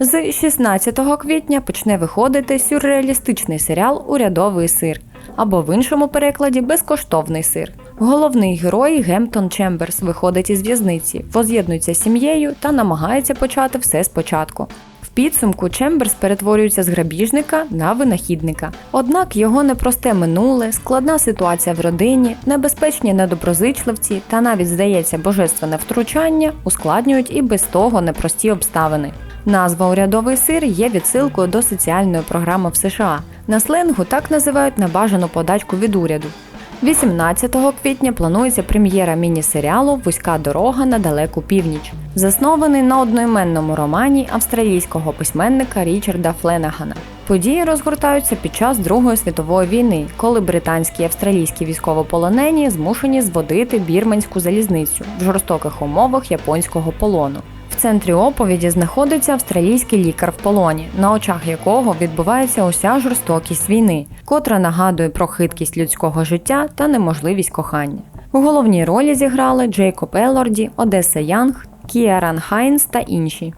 З 16 квітня почне виходити сюрреалістичний серіал Урядовий сир або в іншому перекладі безкоштовний сир. Головний герой Гемптон Чемберс виходить із в'язниці, воз'єднується з сім'єю та намагається почати все спочатку. Підсумку Чемберс перетворюється з грабіжника на винахідника. Однак його непросте минуле, складна ситуація в родині, небезпечні недоброзичливці та навіть здається божественне втручання ускладнюють і без того непрості обставини. Назва урядовий сир є відсилкою до соціальної програми в США. На сленгу так називають небажану подачку від уряду. 18 квітня планується прем'єра міні-серіалу Вузька дорога на далеку північ, заснований на одноіменному романі австралійського письменника Річарда Фленагана. Події розгортаються під час Другої світової війни, коли британські і австралійські військовополонені змушені зводити бірменську залізницю в жорстоких умовах японського полону. В центрі оповіді знаходиться австралійський лікар в полоні, на очах якого відбувається уся жорстокість війни, котра нагадує про хиткість людського життя та неможливість кохання. У головній ролі зіграли Джейкоб Елорді, Одеса Янг, Кіаран Хайнс та інші.